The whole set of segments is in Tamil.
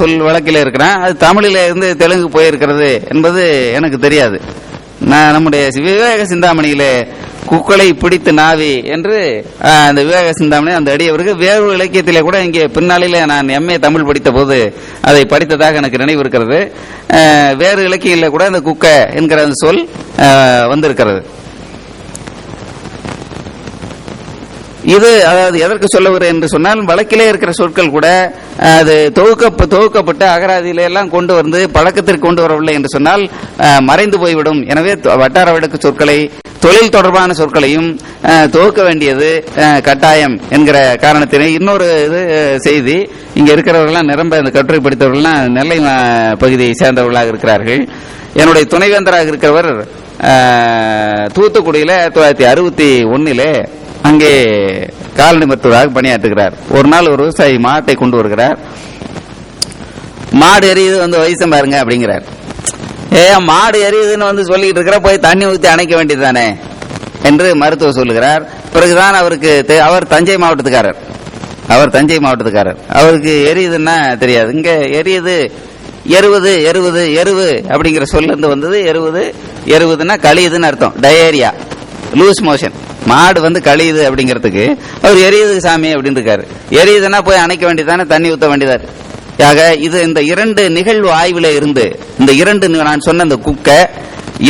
சொல் வழக்கில் இருக்கிறேன். அது தமிழில் இருந்து தெலுங்கு போயிருக்கிறது என்பது எனக்கு தெரியாது. நான் நம்முடைய விவேக சிந்தாமணியிலே குக்களை பிடித்து நாவி என்று அந்த விவேக சிந்தாமணி அந்த அடியவருக்கு வேறு இலக்கியத்திலே கூட இங்கே பின்னாளிலே நான் எம்ஏ தமிழ் படித்த போது அதை படித்ததாக எனக்கு நினைவு இருக்கிறது. வேறு இலக்கியங்களில் கூட அந்த குக்க என்கிற அந்த சொல் வந்திருக்கிறது. இது அதாவது எதற்கு சொல்லுகிறேன் என்று சொன்னால் வழக்கிலே இருக்கிற சொற்கள் கூட அது தொகுக்க தொகுக்கப்பட்டு அகராதியில எல்லாம் கொண்டு வந்து பழக்கத்திற்கு கொண்டு வரவில்லை என்று சொன்னால் மறைந்து போய்விடும். எனவே வட்டார வழக்கு சொற்களை தொழில் தொடர்பான சொற்களையும் துவக்க வேண்டியது கட்டாயம் என்கிற காரணத்தினை இன்னொரு இது செய்தி இங்கே இருக்கிறவர்கள்லாம் நிரம்ப இந்த கட்டுரை படித்தவர்கள்லாம் நெல்லை பகுதியை சேர்ந்தவர்களாக இருக்கிறார்கள். என்னுடைய துணைவேந்தராக இருக்கிறவர் தூத்துக்குடியில் ஆயிரத்தி தொள்ளாயிரத்தி அறுபத்தி ஒன்னிலே அங்கே காலனி மருத்துவராக பணியாற்றுகிறார். ஒரு நாள் ஒரு விவசாயி மாட்டை கொண்டு வருகிறார். மாடு எரியுது வந்து வயசம் பாருங்க அப்படிங்கிறார். ஏ மாடு எரியுதுன்னு வந்து சொல்லிட்டு இருக்கிற போய் தண்ணி ஊற்றி அணைக்க வேண்டியதுதானே என்று மருத்துவர் சொல்லுகிறார். பிறகுதான் அவருக்கு தெ- அவர் தஞ்சை மாவட்டத்துக்காரர். அவர் தஞ்சை மாவட்டத்துக்காரர். அவருக்கு எரியுதுன்னா தெரியாது. இங்க எரியுது எருவது எருவது எருவு அப்படிங்கிற சொல்ல இருந்து வந்தது எருவது எருவுதுன்னா கழியுதுன்னு அர்த்தம். டயேரியா லூஸ் மோஷன் மாடு வந்து கழியுது அப்படிங்கிறதுக்கு அவர் எரியுது சாமி அப்படின்னு இருக்காரு. எரியுதுன்னா போய் அணைக்க வேண்டியதானே தண்ணி ஊத்த வேண்டியதாரு. ஆக இது இந்த இரண்டு நிகழ்வு ஆய்வில் இருந்து இந்த இரண்டு நான் சொன்ன இந்த குக்க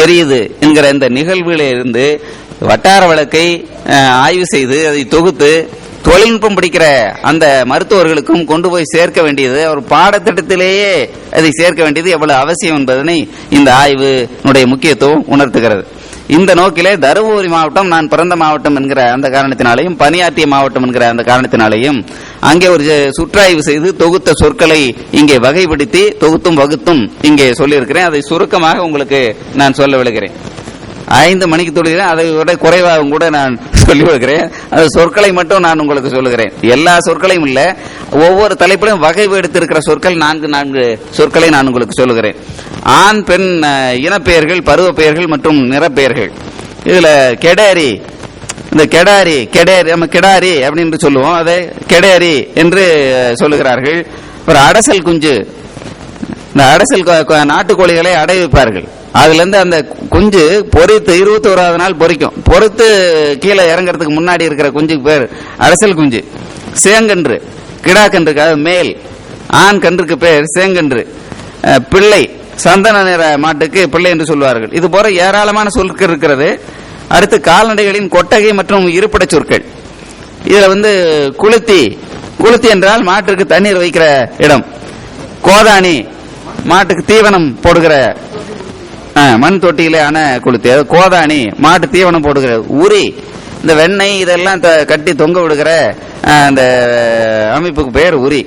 எரியுது என்கிற இந்த நிகழ்வுல இருந்து வட்டார வழக்கை ஆய்வு செய்து அதை தொகுத்து தொழில்நுட்பம் படிக்கிற அந்த மருத்துவர்களுக்கும் கொண்டு போய் சேர்க்க வேண்டியது அவர் பாடத்திட்டத்திலேயே அதை சேர்க்க வேண்டியது எவ்வளவு அவசியம் என்பதனை இந்த ஆய்வுனுடைய முக்கியத்துவம் உணர்த்துகிறது. இந்த நோக்கிலே தருமபுரி மாவட்டம் நான் பிறந்த மாவட்டம் என்கிற அந்த காரணத்தினாலேயும் பணியாற்றிய மாவட்டம் என்கிற அந்த காரணத்தினாலேயும் அங்கே ஒரு சுற்றாய்வு செய்து தொகுத்த சொற்களை இங்கே வகைப்படுத்தி தொகுத்தும் வகுத்தும் இங்கே சொல்லியிருக்கிறேன். அதை சுருக்கமாக உங்களுக்கு நான் சொல்ல விழுகிறேன். ஐந்து மணிக்கு தொழுகிறேன். அதை விட குறைவாகவும் கூட நான் சொல்லி கொடுக்கிறேன். அந்த சொற்களை மட்டும் நான் உங்களுக்கு சொல்லுகிறேன். எல்லா சொற்களையும் இல்ல. ஒவ்வொரு தலைப்பிலும் வகைப்படுத்திருக்கிற சொற்கள் நான்கு நான்கு சொற்களை நான் உங்களுக்கு சொல்லுகிறேன். ஆண் பெண் இனப்பெயர்கள் பருவ பெயர்கள் மற்றும் நிறப்பெயர்கள். இதுல கெடாரி இந்த கெடாரி கெடேரி நம்ம கெடாரி அப்படின்னு சொல்லுவோம். அதை கெடேரி என்று சொல்லுகிறார்கள். ஒரு அடசல் குஞ்சு. இந்த அடசல் நாட்டுக்கோழிகளை அடை வைப்பார்கள் அதுலேருந்து அந்த குஞ்சு பொறித்து இருபத்தி ஓராவது நாள் பொறிக்கும். பொறுத்து கீழே இறங்குறதுக்கு முன்னாடி இருக்கிற குஞ்சுக்கு பேர் அரசல் குஞ்சு. சேங்கன்று கிடாக்கன்றுக்கு அது மேல். ஆண் கன்றுக்கு பேர் சேங்கன்று. பிள்ளை சந்தன நிற மாட்டுக்கு பிள்ளை என்று சொல்வார்கள். இது போல ஏராளமான சொற்கள் இருக்கிறது. அடுத்து கால்நடைகளின் கொட்டகை மற்றும் இருப்பிட சொற்கள். இதுல வந்து குளுத்தி குளுத்தி என்றால் மாட்டுக்கு தண்ணீர் வைக்கிற இடம். கோதானி மாட்டுக்கு தீவனம் போடுகிற மண் தொட்டியிலே அணை குளுத்தி அது கோதாணி மாட்டு தீவனம் போடுகிற உரி இந்த வெண்ணெய் இதெல்லாம் த- கட்டி தொங்க விடுகிற அந்த அமைப்புக்கு பேர் உரி.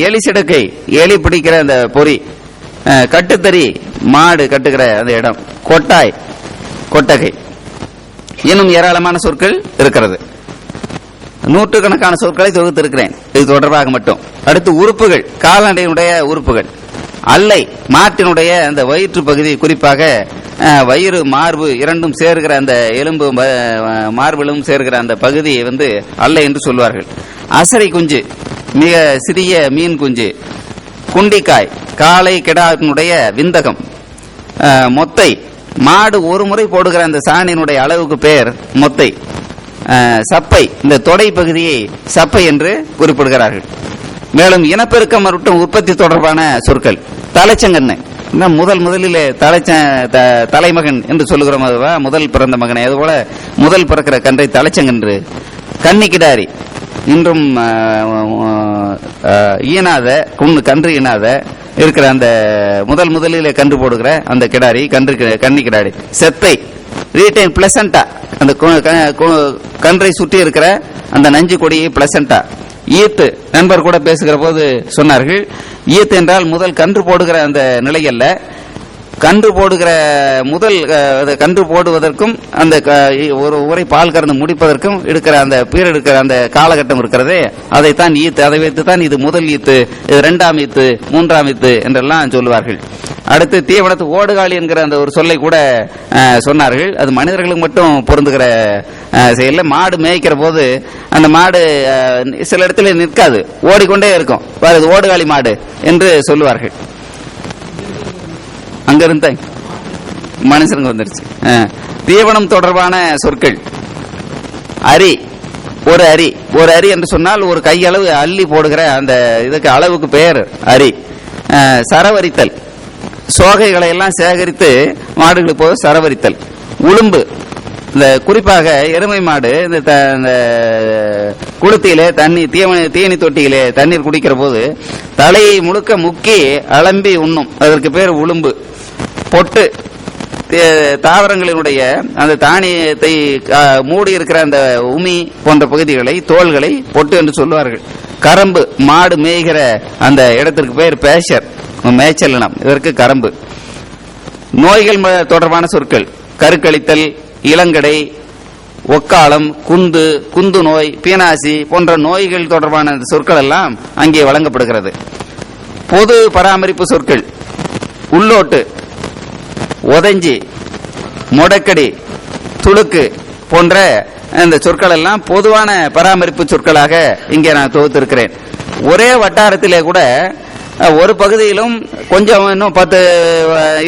எலி சிடுக்கை எலி பிடிக்கிற அந்த பொறி. கட்டுத்தறி மாடு கட்டுகிற அந்த இடம். கொட்டாய் கொட்டகை. இன்னும் ஏராளமான சொற்கள் இருக்கிறது. நூற்றுக்கணக்கான சொற்களை தொகுத்திருக்கிறேன். இது தொடர்பாக மட்டும். அடுத்து உறுப்புகள் கால்நடையினுடைய உறுப்புகள். அல்லை. மாட்டினுடைய அந்த வயிற்று பகுதி குறிப்பாக வயிறு மார்பு இரண்டும் சேர்கிற அந்த எலும்பு மார்பிலும் சேர்கிற அந்த பகுதியை வந்து அல்லை என்று சொல்வார்கள். அசரை குஞ்சு மிக சிறிய மீன் குஞ்சு குண்டிக்காய் காளை கிடாவினுடைய விந்தகம் மொத்தை. மாடு ஒரு முறை போடுகிற அந்த சாணியினுடைய அளவுக்கு பேர் மொத்தை. சப்பை. இந்த தொடை பகுதியை சப்பை என்று குறிப்பிடுகிறார்கள். மேலும் இனப்பெருக்கம் மற்றும் உற்பத்தி தொடர்பான சொற்கள். தலைச்சங்கன்னு. இன்னும் முதல் முதலில் தலைச்ச த- தலைமகன் என்று சொல்லுகிறோம் அதுவா? முதல் பிறந்த மகனை. அதுபோல முதல் பிறக்கிற கன்றை தலைச்சங்கன்று. கன்னிக்கிடாரி. இன்றும் ஈனாத குன்னு கன்று ஈனாத இருக்கிற அந்த முதல் முதலில் கன்று போடுகிற அந்த கிடாரி கன்று கி- கன்னி கிடாரி செத்தை ரீட்டைன் பிளசண்டா அந்த கன்றை சுற்றி இருக்கிற அந்த நஞ்சு கொடியை பிளசண்டா ஈத்து நண்பர் கூட பேசுகிற போது சொன்னார்கள். ஈத்து என்றால் முதல் கன்று போடுகிற அந்த நிலையல்ல கன்று போடுகிற முதல் கன்று போடுவதற்கும் அந்த க- ஒரு உரை பால் கறந்து முடிப்பதற்கும் எடுக்கிற அந்த பீரியட் இருக்கிற அந்த காலகட்டம் இருக்கிறதே. அதைத்தான் ஈத்து அதை வைத்து தான் இது முதல் ஈத்து இது இரண்டாம் ஈத்து மூன்றாம் ஈத்து என்றெல்லாம் சொல்லுவார்கள். அடுத்து தீவனத்து ஓடுகாலி என்கிற அந்த ஒரு சொல்லை கூட சொன்னார்கள். அது மனிதர்களுக்கு மட்டும் பொருந்துகிற அஹ், மாடு மேய்க்கிற போது அந்த மாடு சில இடத்துல நிற்காது. ஓடிக்கொண்டே இருக்கும். அது ஓடுகாலி மாடு என்று சொல்லுவார்கள். அங்க மனுஷனுக்கு வந்துருச்சு. தீவனம் தொடர்பான சொற்கள். அரி ஒரு அரி. ஒரு அரி என்று சொன்னால் ஒரு கையளவு அள்ளி போடுகிற அந்த இதுக்கு அளவுக்கு பெயர் அரி. சரவரித்தல். சோகைகளை எல்லாம் சேகரித்து மாடுகளுக்கு போது சரவரித்தல். உளும்பு. இந்த குறிப்பாக எருமை மாடு இந்த த- குளுத்தியிலே தண்ணி தீவன தீனி தொட்டியிலே தண்ணீர் குடிக்கிற போது தலையை முழுக்க முக்கி அலம்பி உண்ணும். அதற்கு பேர் உளும்பு. பொட்டு. தாவரங்களினுடைய அந்த தானியத்தை மூடி இருக்கிற அந்த உமி போன்ற பகுதிகளை தோள்களை பொட்டு என்று சொல்லுவார்கள் கரம்பு. மாடு மேய்கிற அந்த இடத்திற்கு பேர் பேஷர். மேய்ச்சல்லனம் இதற்கு கரம்பு. நோய்கள் ம- தொடர்பான சொற்கள். கருக்கழித்தல் இளங்கடை ஒக்காளம் குந்து குந்து நோய் பீனாசி போன்ற நோய்கள் தொடர்பான சொற்கள் எல்லாம் அங்கே வழங்கப்படுகிறது. பொது பராமரிப்பு சொற்கள். உள்ளோட்டு உதஞ்சி முடக்கடி துளுக்கு போன்ற இந்த சொற்கள் எல்லாம் பொதுவான பராமரிப்பு சொற்களாக இங்கே நான் தொகுத்திருக்கிறேன். ஒரே வட்டாரத்திலே கூட ஒரு பகுதியிலும் கொஞ்சம் இன்னும் பத்து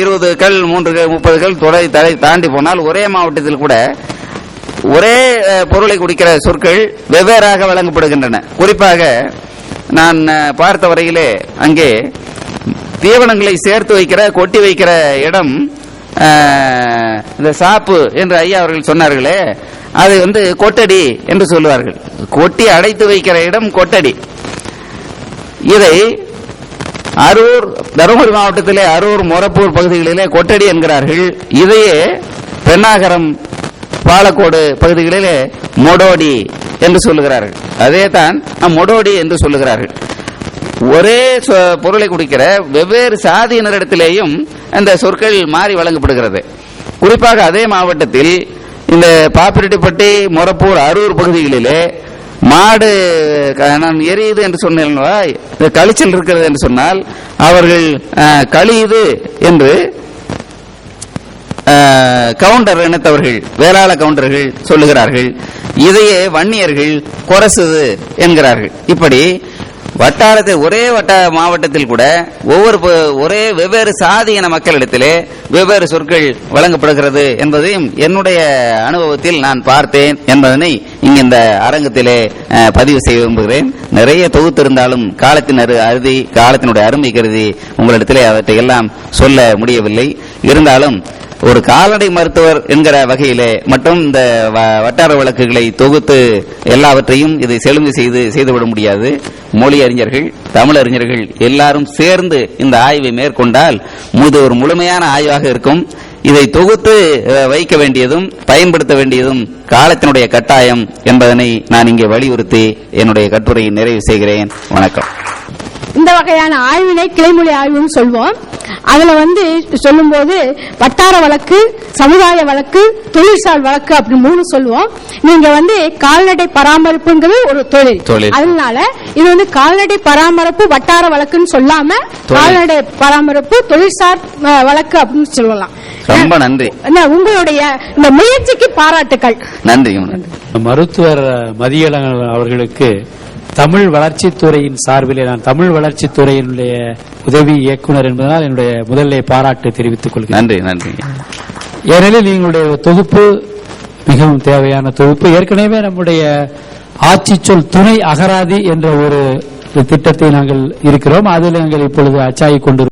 இருபது கல் மூன்று கல், முப்பது கல் தொலை தலை தாண்டி போனால் ஒரே மாவட்டத்தில் கூட ஒரே பொருளை குடிக்கிற சொற்கள் வெவ்வேறாக வழங்கப்படுகின்றன குறிப்பாக நான் பார்த்த வரையிலே அங்கே தீவனங்களை சேர்த்து வைக்கிற கொட்டி வைக்கிற இடம் இந்த சாப்பு என்று ஐயா அவர்கள் சொன்னார்களே அது வந்து கொட்டடி என்று சொல்லுவார்கள். கொட்டி அடைத்து வைக்கிற இடம் கொட்டடி. இதை அரூர் தருமபுரி மாவட்டத்திலே அரூர் மொரப்பூர் பகுதிகளிலே கொட்டடி என்கிறார்கள். இதையே பெண்ணாகரம் பாலக்கோடு பகுதிகளிலே மொடோடி என்று சொல்லுகிறார்கள். அதே தான் மொடோடி என்று சொல்லுகிறார்கள். ஒரே சொ- பொருளை குடிக்கிற வெவ்வேறு சாதியினரிடத்திலேயும் அந்த சொற்கள் மாறி வழங்கப்படுகிறது. குறிப்பாக அதே மாவட்டத்தில் இந்த பாப்பிரெட்டிப்பட்டி மொரப்பூர் அரூர் பகுதிகளிலே மாடு நான் எரியுது என்று சொன்னேன் கழிச்சல் இருக்கிறது என்று சொன்னால் அவர்கள் கழியுது என்று கவுண்டர் இனத்தவர்கள் வேளாள கவுண்டர்கள் சொல்லுகிறார்கள். இதையே வன்னியர்கள் கொரசுது என்கிறார்கள். இப்படி வட்டாரத்தில் ஒரே வட்ட மாவட்டத்தில் கூட ஒவ்வொரு ஒரே வெவ்வேறு சாதியின மக்களிடத்திலே வெவ்வேறு சொற்கள் வழங்கப்படுகிறது என்பதையும் என்னுடைய அனுபவத்தில் நான் பார்த்தேன் என்பதனை இங்கு இந்த அரங்கத்திலே பதிவு செய்ய விரும்புகிறேன். நிறைய தொகுத்திருந்தாலும் காலத்தின் அரு அருதி காலத்தினுடைய அருமை கருதி உங்களிடத்திலே அவற்றை எல்லாம் சொல்ல முடியவில்லை. இருந்தாலும் ஒரு கால்நடை மருத்துவர் என்கிற வகையிலே மட்டும் இந்த வ- வட்டார வழக்குகளை தொகுத்து எல்லாவற்றையும் இதை செழுமை செய்து செய்துவிட முடியாது. மொழி அறிஞர்கள் தமிழ் அறிஞர்கள் எல்லாரும் சேர்ந்து இந்த ஆய்வை மேற்கொண்டால் இது ஒரு முழுமையான ஆய்வாக இருக்கும். இதை தொகுத்து அஹ், வைக்க வேண்டியதும் பயன்படுத்த வேண்டியதும் காலத்தினுடைய கட்டாயம் என்பதனை நான் இங்கே வலியுறுத்தி என்னுடைய கட்டுரையை நிறைவு செய்கிறேன். வணக்கம். இந்த வகையான ஆய்வினை கிளைமொழி ஆய்வுன்னு சொல்வோம். அதுல வந்து சொல்லும்போது வட்டார வழக்கு சமுதாய வழக்கு தொழிற்சால் வழக்கு அப்படி மூணு சொல்லுவோம். நீங்க வந்து கால்நடை பராமரிப்புங்கிறது ஒரு தொழில். அதனால இது வந்து கால்நடை பராமரிப்பு வட்டார வழக்குன்னு சொல்லாம. கால்நடை பராமரிப்பு தொழிற்சார் வழக்கு அப்படின்னு சொல்லலாம். ரொம்ப நன்றி. என்ன, உங்களுடைய இந்த முயற்சிக்கு பாராட்டுக்கள். நன்றி நன்றி மருத்துவர் மதியழகன் அவர்களுக்கு தமிழ் வளர்ச்சித்துறையின் சார்பிலே நான் தமிழ் வளர்ச்சித்துறையினுடைய உதவி இயக்குனர் என்பதனால் என்னுடைய முதல்ல பாராட்டு தெரிவித்துக் கொள்கிறேன். நன்றி நன்றி. ஏனெனில் நீங்களுடைய தொகுப்பு மிகவும் தேவையான தொகுப்பு. ஏற்கனவே நம்முடைய ஆட்சி சொல் துணை அகராதி என்ற ஒரு திட்டத்தை நாங்கள் இருக்கிறோம். அதில் நாங்கள் இப்பொழுது அச்சாகி கொண்டு